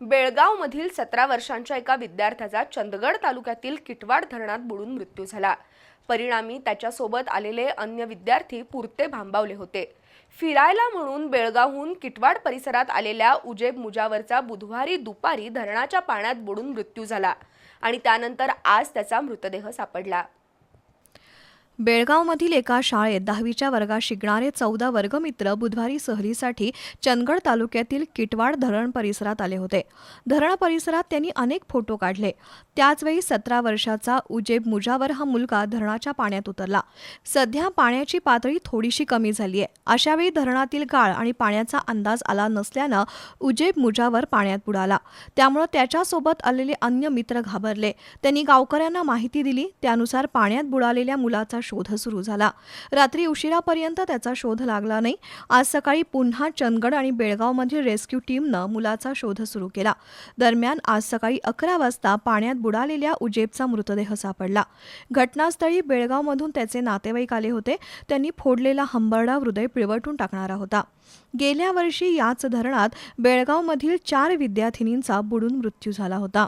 बेळगावमधील सतरा वर्षांच्या एका विद्यार्थ्याचा चंदगड तालुक्यातील किटवाड धरणात बुडून मृत्यू झाला. परिणामी त्याच्यासोबत आलेले अन्य विद्यार्थी पुरते भांबावले होते. फिरायला म्हणून बेळगावहून किटवाड परिसरात आलेल्या उजेब मुजावरचा बुधवारी दुपारी धरणाच्या पाण्यात बुडून मृत्यू झाला आणि त्यानंतर आज त्याचा मृतदेह सापडला. बेळगावमधील एका शाळेत दहावीच्या वर्गात शिकणारे चौदा वर्गमित्र बुधवारी सहलीसाठी चंदगड तालुक्यातील किटवाड धरण परिसरात आले होते. धरण परिसरात त्यांनी अनेक फोटो काढले. त्याचवेळी सतरा वर्षाचा उजेब मुजावर हा मुलगा धरणाच्या पाण्यात उतरला. सध्या पाण्याची पातळी थोडीशी कमी झाली आहे अशावेळी धरणातील गाळ आणि पाण्याचा अंदाज आला नसल्यानं उजेब मुजावर पाण्यात बुडाला. त्यामुळं त्याच्यासोबत आलेले अन्य मित्र घाबरले. त्यांनी गावकऱ्यांना माहिती दिली. त्यानुसार पाण्यात बुडालेल्या मुलाचा शोध सुरू झाला. रात्री उशिरापर्यंत त्याचा शोध लागला नाही. आज सकाळी पुन्हा चंदगड आणि बेळगावमधील रेस्क्यू टीमनं मुलाचा शोध सुरू केला. दरम्यान आज सकाळी अकरा वाजता पाण्यात बुडालेल्या उजेबचा मृतदेह सापडला. घटनास्थळी बेळगावमधून त्याचे नातेवाईक आले होते. त्यांनी फोडलेला हंबरडा हृदय पिळवटून टाकणारा होता. गेल्या वर्षी याच धरणात बेळगावमधील चार विद्यार्थिनींचा बुडून मृत्यू झाला होता.